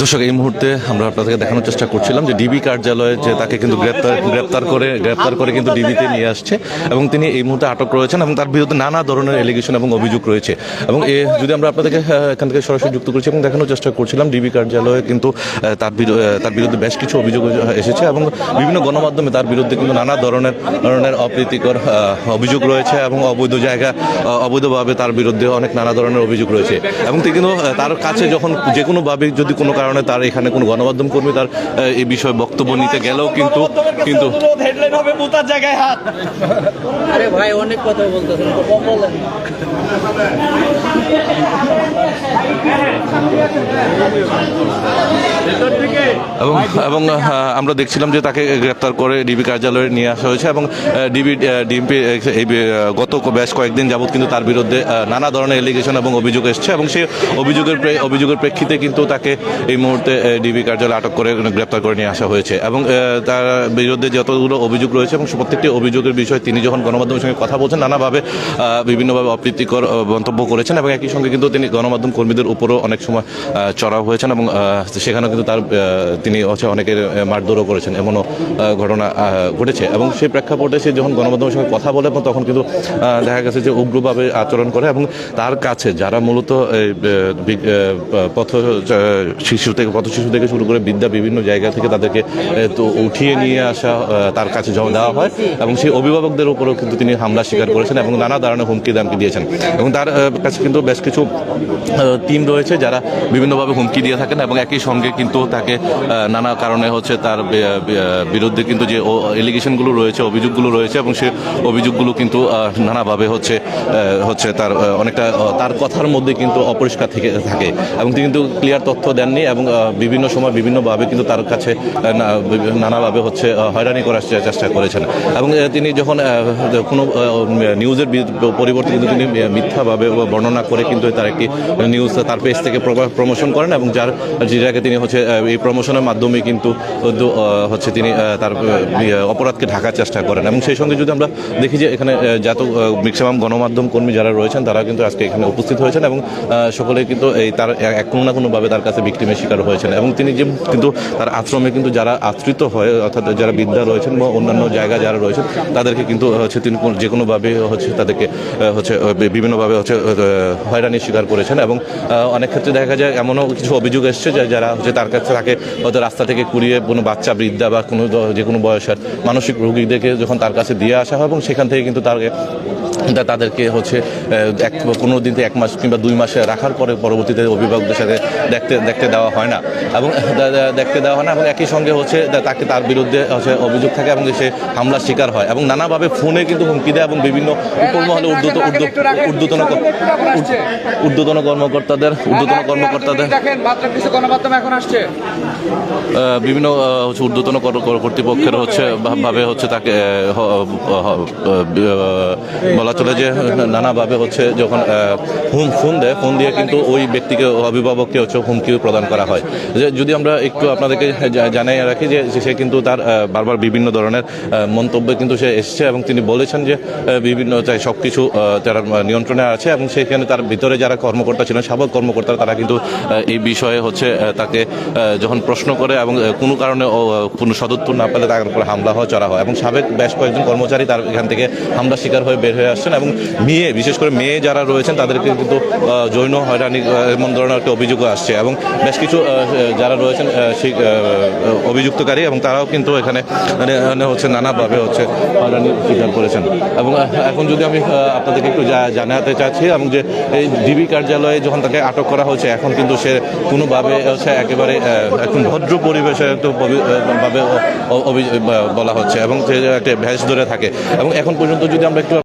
দর্শক, এই মুহূর্তে আমরা আপনাদেরকে দেখানোর চেষ্টা করছিলাম যে ডিবি কার্যালয়ে যে তাকে কিন্তু গ্রেপ্তার গ্রেপ্তার করে গ্রেপ্তার করে কিন্তু ডিবিতে নিয়ে আসছে এবং তিনি এই মুহূর্তে আটক রয়েছেন এবং তার বিরুদ্ধে নানা ধরনের এলিগেশন এবং অভিযোগ রয়েছে। এবং এ, যদি আমরা আপনাদেরকে এখান থেকে সরাসরি যুক্ত করছি এবং দেখানোর চেষ্টা করছিলাম, ডিবি কার্যালয়ে কিন্তু তার তার বিরুদ্ধে বেশ কিছু অভিযোগ এসেছে এবং বিভিন্ন গণমাধ্যমে তার বিরুদ্ধে কিন্তু নানা ধরনের ধরনের অপ্রীতিকর অভিযোগ রয়েছে এবং অবৈধ জায়গা, অবৈধভাবে তার বিরুদ্ধে অনেক নানা ধরনের অভিযোগ রয়েছে। এবং তিনি কিন্তু তার কাছে যখন যে কোনোভাবে যদি কোনো কারণে তার এখানে কোনো গণমাধ্যম কর্মী তার এই বিষয়ে বক্তব্য নিতে গেলেও কিন্তু কিন্তু জায়গায় হাত অনেক কথা এবং এবং আমরা দেখছিলাম যে তাকে গ্রেপ্তার করে ডিবি কার্যালয়ে নিয়ে আসা হয়েছে এবং ডিবি ডিএমপি এই গত বেশ কয়েকদিন যাবত কিন্তু তার বিরুদ্ধে নানা ধরনের এলিগেশন এবং অভিযোগ এসছে এবং সেই অভিযোগের অভিযোগের প্রেক্ষিতে কিন্তু তাকে এই মুহূর্তে ডিবি কার্যালয়ে আটক করে গ্রেপ্তার করে নিয়ে আসা হয়েছে এবং তার বিরুদ্ধে যতগুলো অভিযোগ রয়েছে এবং প্রত্যেকটি অভিযোগের বিষয়ে তিনি যখন গণমাধ্যমের সঙ্গে কথা বলছেন, নানাভাবে বিভিন্নভাবে অপ্রীতিকর মন্তব্য করেছেন এবং একই সঙ্গে কিন্তু তিনি গণমাধ্যম কর্মীদের উপরও অনেক সময় চড়াও হয়েছেন এবং সেখানেও কিন্তু তার তিনি হচ্ছে অনেকের মারধরও করেছেন এমনও ঘটনা ঘটেছে। এবং সেই প্রেক্ষাপটে সে যখন গণমাধ্যমের সঙ্গে কথা বলে এবং তখন কিন্তু দেখা গেছে যে উগ্রভাবে আচরণ করে এবং তার কাছে যারা মূলত পথ শিশু থেকে, পথ শিশু থেকে শুরু করে বিদ্যা বিভিন্ন জায়গা থেকে তাদেরকে তো উঠিয়ে নিয়ে আসা তার কাছে জমা দেওয়া হয় এবং সেই অভিভাবকদের উপরেও কিন্তু তিনি হামলা স্বীকার করেছেন এবং নানা ধরনের হুমকি দামকি দিয়েছেন। এবং তার কাছে কিন্তু বেশ কিছু টিম রয়েছে যারা বিভিন্নভাবে হুমকি দিয়ে থাকেন এবং একই সঙ্গে কিন্তু তাকে নানা কারণে হচ্ছে তার বিরুদ্ধে কিন্তু যে এলিগেশনগুলো রয়েছে, অভিযোগগুলো রয়েছে এবং সে অভিযোগগুলো কিন্তু নানাভাবে হচ্ছে হচ্ছে তার অনেকটা তার কথার মধ্যে কিন্তু অপরিষ্কার থেকে, থাকে এবং তিনি কিন্তু ক্লিয়ার তথ্য দেননি এবং বিভিন্ন সময় বিভিন্নভাবে কিন্তু তার কাছে নানাভাবে হচ্ছে হয়রানি করার চেষ্টা করেছেন এবং তিনি যখন কোনো নিউজের পরিবর্তে কিন্তু তিনি মিথ্যাভাবে বর্ণনা করে কিন্তু তার একটি নিউজ তার পেজ থেকে প্রমোশন করেন এবং যার যেটাকে তিনি হচ্ছে এই প্রমোশনের মাধ্যমে কিন্তু হচ্ছে তিনি তার অপরাধকে ঢাকার চেষ্টা করেন। এবং সেই সঙ্গে যদি আমরা দেখি যে এখানে যত ম্যাক্সিমাম গণমাধ্যম কর্মী যারা রয়েছেন, তারা কিন্তু আজকে এখানে উপস্থিত হয়েছেন এবং সকলে কিন্তু এই তার এক- কোনো না কোনোভাবে তার কাছে বিক্রিমের শিকার হয়েছেন। এবং তিনি যে, কিন্তু তার আশ্রমে কিন্তু যারা আশ্রিত হয়, অর্থাৎ যারা বিদ্যা রয়েছেন বা অন্যান্য জায়গা যারা রয়েছেন, তাদেরকে কিন্তু হচ্ছে তিনি যে কোনোভাবে হচ্ছে তাদেরকে হচ্ছে বিভিন্নভাবে হচ্ছে হয়রানির শিকার করেছেন এবং আহ, অনেক ক্ষেত্রে দেখা যায় এমনও কিছু অভিযোগ এসছে যে যারা হচ্ছে তার কাছে তাকে হয়তো রাস্তা থেকে কুড়িয়ে কোনো বাচ্চা বৃদ্ধা বা কোনো যে কোনো বয়সের মানসিক রোগীদেরকে যখন তার কাছে দিয়ে আসা হয় এবং সেখান থেকে কিন্তু তাকে তাদেরকে হচ্ছে এক পনেরো দিন থেকে এক মাস কিংবা দুই মাসে রাখার পরে পরবর্তীতে অভিভাবকদের সাথে দেখতে দেখতে দেওয়া হয় না। এবং দেখতে দেওয়া হয় না এবং একই সঙ্গে হচ্ছে তাকে তার বিরুদ্ধে হচ্ছে অভিযোগ থাকে এবং সে হামলার শিকার হয়। এবং নানাভাবে ফোনে কিন্তু হুমকি দেয় এবং বিভিন্ন উপর মহলে উর্দুত ঊর্ধ্বতন ঊর্ধ্বতন কর্মকর্তাদের ঊর্ধ্বতন কর্মকর্তাদের। দেখেন মাত্র কিছু গণমাধ্যম এখন আসছে। বিভিন্ন হচ্ছে ঊর্ধ্বতন কর- কর- কর্তৃপক্ষের হচ্ছে ভাবে হচ্ছে তাকে বলা চলে যে নানাভাবে হচ্ছে যখন হুম ফোন দেয় ফোন দিয়ে কিন্তু ওই ব্যক্তিকে অভিভাবককে হচ্ছে হুমকি প্রদান করা হয়। যে যদি আমরা একটু আপনাদেরকে জানাই রাখি যে সে কিন্তু তার বারবার বিভিন্ন ধরনের মন্তব্যে কিন্তু সে এসছে এবং তিনি বলেছেন যে বিভিন্ন সব কিছু তার নিয়ন্ত্রণে আছে এবং সেখানে তার ভিতরে যারা কর্মকর্তা ছিলেন সাবেক কর্মকর্তা তারা কিন্তু এই বিষয়ে হচ্ছে তাকে যখন প্রশ্ন করে এবং কোনো কারণে কোনো সদুত্তর না পেলে তার উপর হামলা হওয়া, চড়া হয়। এবং সাবেক বেশ কয়েকজন কর্মচারী তার এখান থেকে হামলা শিকার হয়ে বের হয়ে আসছেন এবং মেয়ে, বিশেষ করে মেয়ে যারা রয়েছেন, তাদেরকে কিন্তু জৈন হয়রানি এমন ধরনের একটা অভিযোগও আসছে। এবং বেশ কিছু যারা রয়েছেন সেই অভিযুক্তকারী এবং তারাও কিন্তু এখানে মানে মানে হচ্ছে নানাভাবে হচ্ছে হয়রানি স্বীকার করেছেন। এবং এখন যদি আমি আপনাদেরকে একটু জানাতে চাচ্ছি এবং যে এই ডিবি কার্যালয়ে যখন তাকে আটক করা হয়েছে, এখন কিন্তু সে কোনোভাবে হচ্ছে একেবারে এখন ভদ্র পরিবেশে ভাবে বলা হচ্ছে এবং সে একটা ভ্যাস ধরে থাকে। এবং এখন পর্যন্ত যদি আমরা একটু